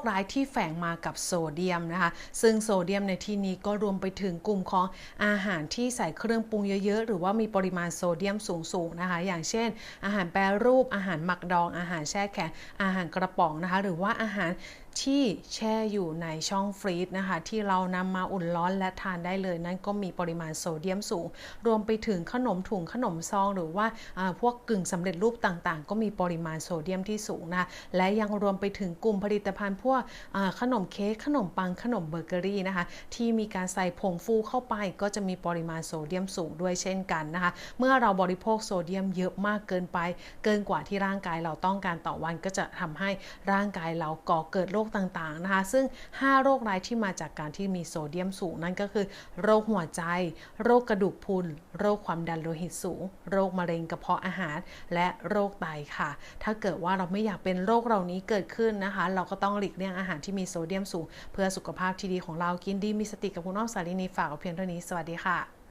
คร้ายที่แฝงมากับโซเดียมนะคะ ซึ่งโซเดียมในที่นี้ก็รวมไปถึงกลุ่มของอาหารที่ใส่เครื่องปรุงเยอะๆ หรือว่ามีปริมาณโซเดียมสูงๆนะคะ อย่างเช่น อาหารแปรรูป อาหารหมักดอง อาหารแช่แข็ง อาหารกระป๋องนะคะ หรือว่าอาหารที่แช่อยู่ในช่องฟรีซนะคะ ที่เรานำมาอุ่นร้อนและทานได้เลย นั่นก็มีปริมาณโซเดียมสูง รวมไปถึงขนมถุงขนมซอง หรือว่าพวกกึ่งสำเร็จรูปต่างๆ ก็มีปริมาณโซเดียมที่สูงนะคะและยังรวมไปถึงกลุ่มผลิตภัณฑ์พวกขนมเค้กขนมปังขนมเบเกอรี่นะคะ ที่มีการใส่ผงฟูเข้าไป ก็จะมีปริมาณโซเดียมสูงด้วยเช่นกันนะคะ เมื่อเราบริโภคโซเดียมเยอะมากเกินไป เกินกว่าที่ร่างกายเราต้องการต่อวันก็จะทำให้ร่างกายเราก่อเกิดโรคต่างๆนะคะ ซึ่ง 5 โรคร้ายที่มาจากการที่มีโซเดียมสูงนั่นก็คือ โรคหัวใจ โรคกระดูกพรุน โรคความดันโลหิตสูง โรคมะเร็งกระเพาะอาหาร และโรคไตค่ะ ถ้าเกิดว่าเราไม่อยากเป็นโรคเหล่านี้เกิดขึ้นนะคะ เราก็ต้องหลีกเลี่ยงอาหารที่มีโซเดียมสูง เพื่อสุขภาพที่ดีของเรากินดีมีสติกับคุณอ้อมสารินีฝากเอาเพียงเท่านี้สวัสดีค่ะ